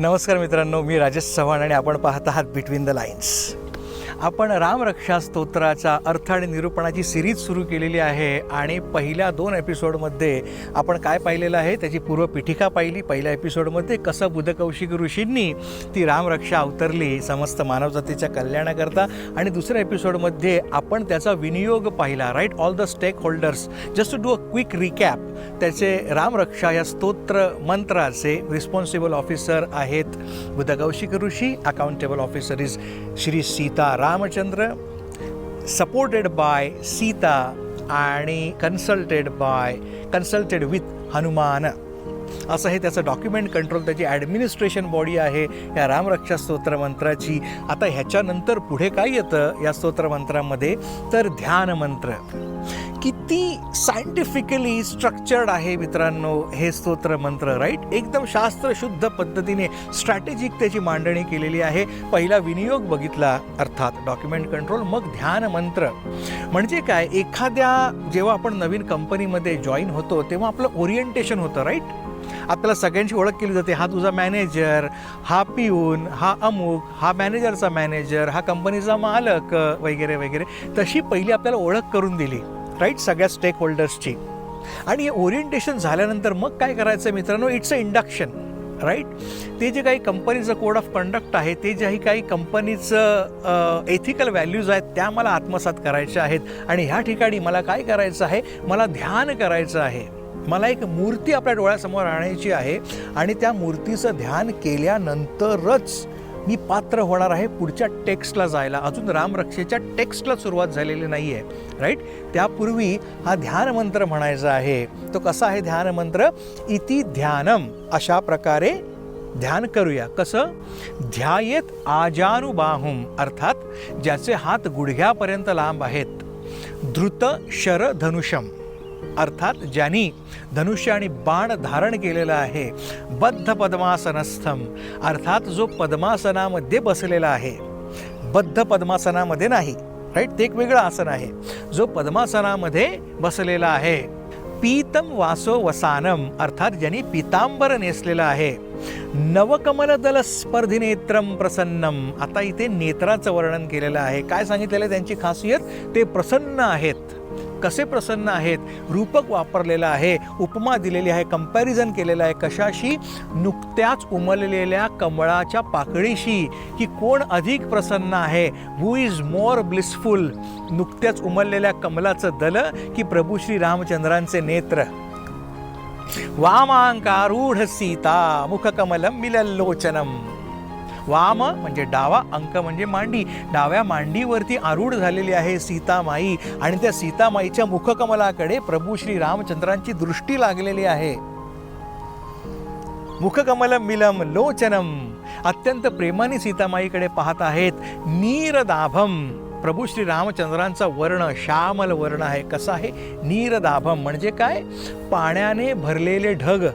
नमस्कार मित्रांनो मी राजेश चव्हाण आणि आपण पाहत आहात बिटवीन द लाईन्स आपण रामरक्षा स्तोत्राचा अर्थ आणि निरूपणाची सिरीज सुरू केलेली आहे आणि पहिल्या दोन एपिसोडमध्ये आपण काय पाहिलेलं आहे? त्याची पूर्वपीठिका पाहिली. पहिल्या एपिसोडमध्ये कसं बुधकौशिक ऋषींनी ती रामरक्षा अवतरली समस्त मानवजातीच्या कल्याणाकरता आणि दुसऱ्या एपिसोडमध्ये आपण त्याचा विनियोग पाहिला right all the stakeholders just to do a quick recap त्याचे रामरक्षा या स्तोत्र मंत्राचे रिस्पॉन्सिबल ऑफिसर आहेत Budhkaushik Rishi accountable officer is Shri Sita Ramachandra supported by Sita आणि consulted by consulted with Hanuman. असं हे त्याचं डॉक्युमेंट कंट्रोल त्याची ॲडमिनिस्ट्रेशन बॉडी आहे या रामरक्षा स्तोत्रमंत्राची आता ह्याच्यानंतर पुढे काय येतं या स्तोत्रमंत्रामध्ये तर ध्यान मंत्र. किती सायंटिफिकली स्ट्रक्चर्ड आहे मित्रांनो हे स्तोत्र मंत्र राईट एकदम शास्त्रशुद्ध पद्धतीने स्ट्रॅटेजिक त्याची मांडणी केलेली आहे. पहिला विनियोग बघितला अर्थात डॉक्युमेंट कंट्रोल मग ध्यान मंत्र. म्हणजे काय? एखाद्या जेव्हा आपण नवीन कंपनीमध्ये जॉईन होतो तेव्हा आपलं ओरिएंटेशन होतं राईट आपल्याला सगळ्यांची ओळख केली जाते. हा तुझा मॅनेजर हा पिऊन हा अमुक हा मॅनेजरचा मॅनेजर हा कंपनीचा मालक वगैरे वगैरे. तशी पहिली आपल्याला ओळख करून दिली. राईट सगळ्या स्टेक होल्डर्सची आणि हे ओरिएंटेशन झाल्यानंतर मग काय करायचं मित्रांनो? इट्स अ इंडक्शन राईट ते जे काही कंपनीचं कोड ऑफ कंडक्ट आहे ते जे काही कंपनीचं एथिकल व्हॅल्यूज आहेत त्या मला आत्मसात करायच्या आहेत. आणि ह्या ठिकाणी मला काय करायचं आहे? मला ध्यान करायचं आहे. मला एक मूर्ती आपल्या डोळ्यासमोर आणायची आहे. आणि त्या मूर्तीचं ध्यान केल्यानंतरच मी पात्र होणार आहे पुढच्या टेक्स्टला जायला. अजून रामरक्षेच्या टेक्स्टला सुरुवात झालेली नाही आहे राईट त्यापूर्वी हा ध्यान मंत्र म्हणायचा आहे. तो कसा आहे ध्यान मंत्र? इति ध्यानम. अशा प्रकारे ध्यान करूया. कसं? ध्यायेत आजानुबाहुम. अर्थात ज्याचे हात गुडघ्यापर्यंत लांब आहेत. धृत शर धनुषम अर्थात ज्यांनी धनुष्य आणि बाण धारण केलेलं आहे बद्ध पद्मासनस्थम अर्थात जो पद्मासनामध्ये बसलेला आहे. बद्ध पद्मासनामध्ये नाही राईट ते एक वेगळं आसन आहे. जो पद्मासनामध्ये बसलेला आहे. पीतम वासो वसानम अर्थात ज्यांनी पितांबर नेसलेलं आहे. नवकमल दल स्पर्धी नेत्रम प्रसन्नम आता इथे नेत्राचं वर्णन केलेलं आहे. काय सांगितलेलं आहे? त्यांची खासियत ते प्रसन्न आहेत. कसे प्रसन्न आहेत रूपक वापरलेलं आहे उपमा दिलेली आहे कंपॅरिझन केलेलं आहे कशाशी? नुकत्याच उमललेल्या कमळाच्या पाकळीशी की कोण अधिक प्रसन्न आहे? हु इज मोर ब्लिसफुल नुकत्याच उमललेल्या कमलाचं दल की प्रभू श्री रामचंद्रांचे नेत्र. वामांकारूढ सीता मुखकमलम मिलल्लोचनम. वाम म्हणजे डावा अंक म्हणजे मांडी. डाव्या मांडीवरती आरूढ झालेली आहे सीतामाई आणि त्या सीतामाईच्या मुखकमलाकडे प्रभू श्री रामचंद्रांची दृष्टी लागलेली आहे. मुखकमलम मिलम लोचनम. अत्यंत प्रेमाने सीतामाईकडे पाहत आहेत. नीरदाभम. प्रभू श्री रामचंद्रांचा वर्ण श्यामल वर्ण आहे. कसा आहे? नीरदाभम म्हणजे काय? पाण्याने भरलेले ढग.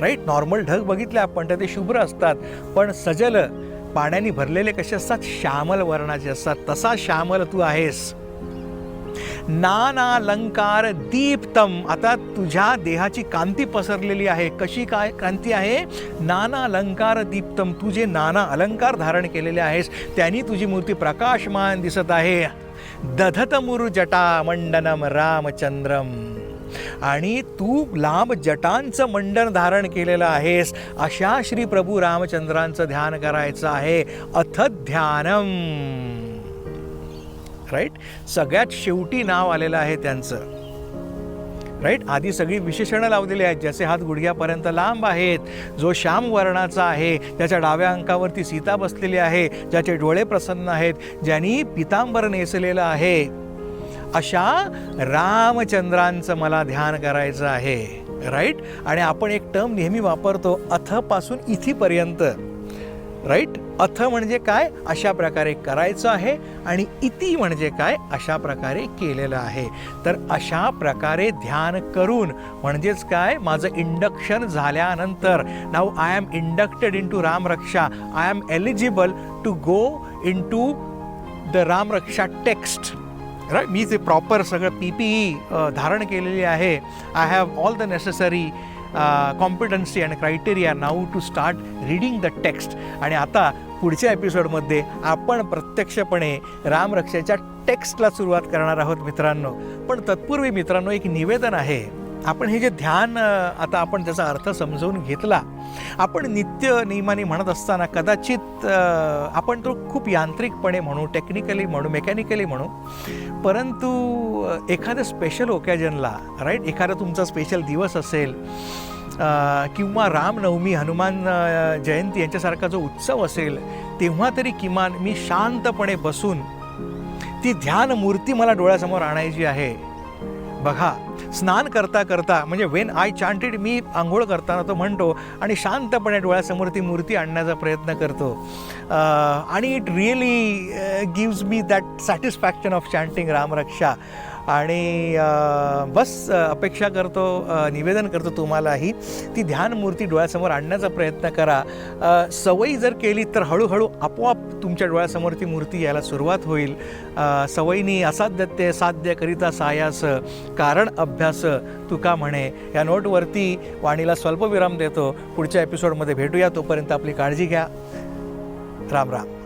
राईट नॉर्मल ढग बघितले आपण तर ते शुभ्र असतात. पण सजल पाण्याने भरलेले कसे असतात? श्यामल वर्णाचे असतात. तसा श्यामल तू आहेस. नानालंकार दीप्तम. आता तुझ्या देहाची कांती पसरलेली आहे. कशी काय कांती आहे? नाना अलंकार दीप्तम. तू जे नाना अलंकार धारण केलेले आहेस त्यांनी तुझी मूर्ती प्रकाशमान दिसत आहे. दधत मुरु जटा मंडनम रामचंद्रम. आणि तू लांब जटांचं मंडन धारण केलेलं आहेस. अशा श्री प्रभू रामचंद्रांचं ध्यान करायचं आहे. अथ ध्यानम. राईट सगळ्यात शेवटी नाव आलेलं आहे त्यांचं. राईट आधी सगळी विशेषणं लावलेली आहेत ज्याचे हात गुडघ्यापर्यंत लांब आहेत. जो श्याम वर्णाचा आहे ज्याच्या डाव्या अंकावरती सीता बसलेली आहे ज्याचे डोळे प्रसन्न आहेत ज्यांनी पितांबर नेसलेलं आहे. अशा रामचंद्रांचं मला ध्यान करायचं आहे राईट आणि आपण एक टर्म नेहमी वापरतो अथपासून इथीपर्यंत. राईट अथ म्हणजे काय? अशा प्रकारे करायचं आहे आणि इति म्हणजे काय? अशा प्रकारे केलेलं आहे. तर अशा प्रकारे ध्यान करून म्हणजेच काय? माझं इंडक्शन झाल्यानंतर नाव I am inducted into Ramraksha I am eligible to go into the Ramraksha text right मी जे प्रॉपर सगळं पी पी ई धारण केलेली आहे. I have all the necessary competency and criteria now to start reading the text आणि आता पुढच्या एपिसोडमध्ये आपण प्रत्यक्षपणे रामरक्षेच्या टेक्स्टला सुरुवात करणार आहोत मित्रांनो. पण तत्पूर्वी मित्रांनो एक निवेदन आहे. आपण हे जे ध्यान आता आपण त्याचा अर्थ समजवून घेतला आपण नित्य नियमाने म्हणत असताना कदाचित आपण तो खूप यांत्रिकपणे म्हणू टेक्निकली म्हणू मेकॅनिकली म्हणू परंतु एखाद्या स्पेशल ओकॅजनला राईट एखादा तुमचा स्पेशल दिवस असेल किंवा रामनवमी हनुमान जयंती यांच्यासारखा जो उत्सव असेल तेव्हा तरी किमान मी शांतपणे बसून ती ध्यान मूर्ती मला डोळ्यासमोर आणायची आहे. बघा स्नान करता करता म्हणजे वेन आय चांटेड मी आंघोळ करताना तो म्हणतो आणि शांतपणे डोळ्यासमोर ती मूर्ती आणण्याचा प्रयत्न करतो. आणि it really gives me that satisfaction of chanting Ramraksha आणि बस अपेक्षा करतो निवेदन करतो तुम्हालाही ती ध्यान मूर्ती डोळ्यासमोर आणण्याचा प्रयत्न करा. सवयी जर केली तर हळूहळू आपोआप तुमच्या डोळ्यासमोर ती मूर्ती यायला सुरुवात होईल. सवयीनी असाध्य ते साध्य करिता सायास कारण अभ्यास तुका म्हणे. या नोटवरती वाणीला स्वल्पविराम देतो. पुढच्या एपिसोडमध्ये भेटूया. तोपर्यंत आपली काळजी घ्या. राम राम.